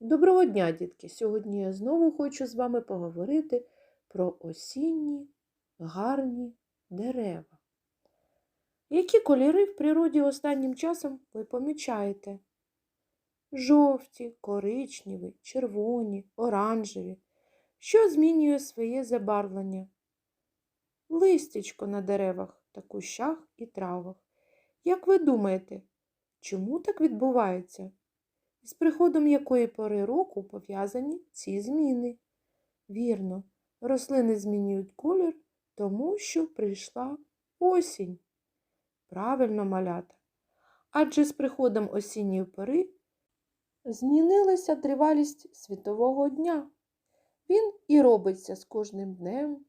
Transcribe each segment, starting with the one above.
Доброго дня, дітки! Сьогодні я знову хочу з вами поговорити про осінні гарні дерева. Які кольори в природі останнім часом ви помічаєте? Жовті, коричневі, червоні, оранжеві. Що змінює своє забарвлення? Листячко на деревах та кущах і травах. Як ви думаєте, чому так відбувається? З приходом якої пори року пов'язані ці зміни? Вірно, рослини змінюють колір, тому що прийшла осінь. Правильно малята. Адже з приходом осінньої пори змінилася тривалість світового дня. Він і робиться з кожним днем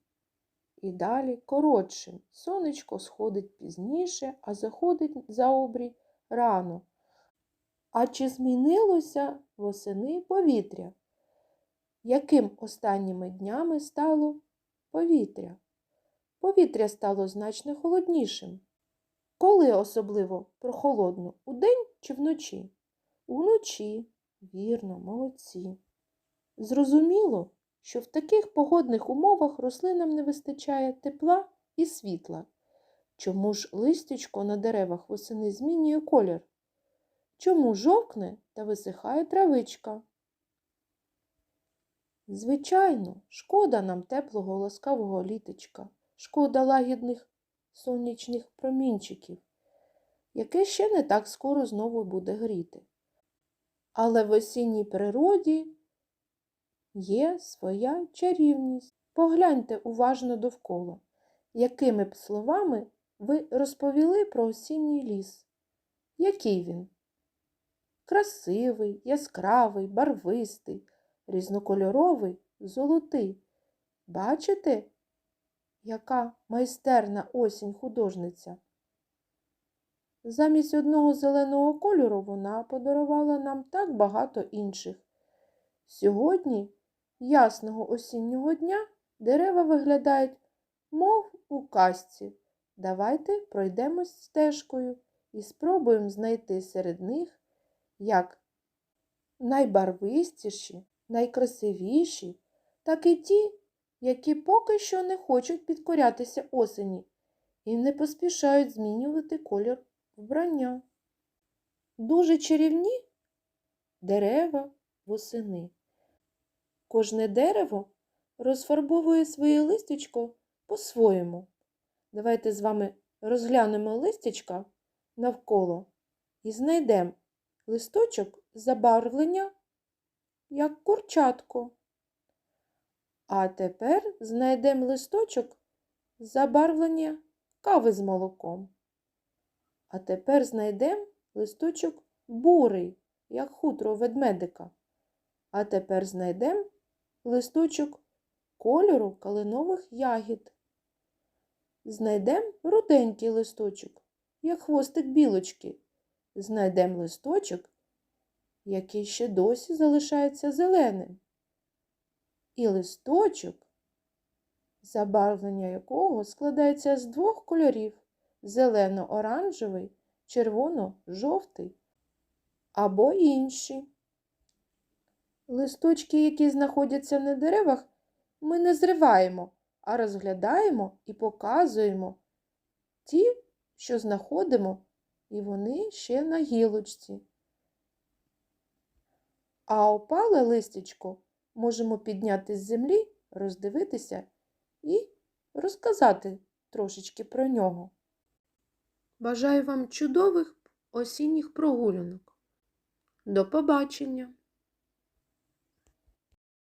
і далі коротшим. Сонечко сходить пізніше, а заходить за обрій рано. А чи змінилося восени повітря? Яким останніми днями стало повітря? Повітря стало значно холоднішим. Коли особливо прохолодно? Удень чи вночі? Уночі, вірно, молодці. Зрозуміло, що в таких погодних умовах рослинам не вистачає тепла і світла. Чому ж листячко на деревах восени змінює колір? Чому жовкне та висихає травичка? Звичайно, шкода нам теплого ласкавого літочка, шкода лагідних сонячних промінчиків, яке ще не так скоро знову буде гріти. Але в осінній природі є своя чарівність. Погляньте уважно довкола, якими б словами ви розповіли про осінній ліс. Який він? Красивий, яскравий, барвистий, різнокольоровий, золотий. Бачите, яка майстерна осінь художниця? Замість одного зеленого кольору вона подарувала нам так багато інших. Сьогодні, ясного осіннього дня, дерева виглядають, мов у казці. Давайте пройдемось стежкою і спробуємо знайти серед них як найбарвистіші, найкрасивіші, так і ті, які поки що не хочуть підкорятися осені і не поспішають змінювати колір вбрання. Дуже чарівні дерева восени. Кожне дерево розфарбовує своє листячко по-своєму. Давайте з вами розглянемо листячка навколо і знайдемо листочок забарвлення, як курчатко. А тепер знайдемо листочок забарвлення кави з молоком. А тепер знайдемо листочок бурий, як хутро ведмедика. А тепер знайдемо листочок кольору калинових ягід. Знайдемо руденький листочок, як хвостик білочки знайдемо листочок, який ще досі залишається зеленим. І листочок, забарвлення якого складається з двох кольорів зелено-оранжевий, червоно-жовтий або інші. Листочки, які знаходяться на деревах, ми не зриваємо, а розглядаємо і показуємо ті, що знаходимо і вони ще на гілочці. А опале листячко можемо підняти з землі, роздивитися і розказати трошечки про нього. Бажаю вам чудових осінніх прогулянок. До побачення!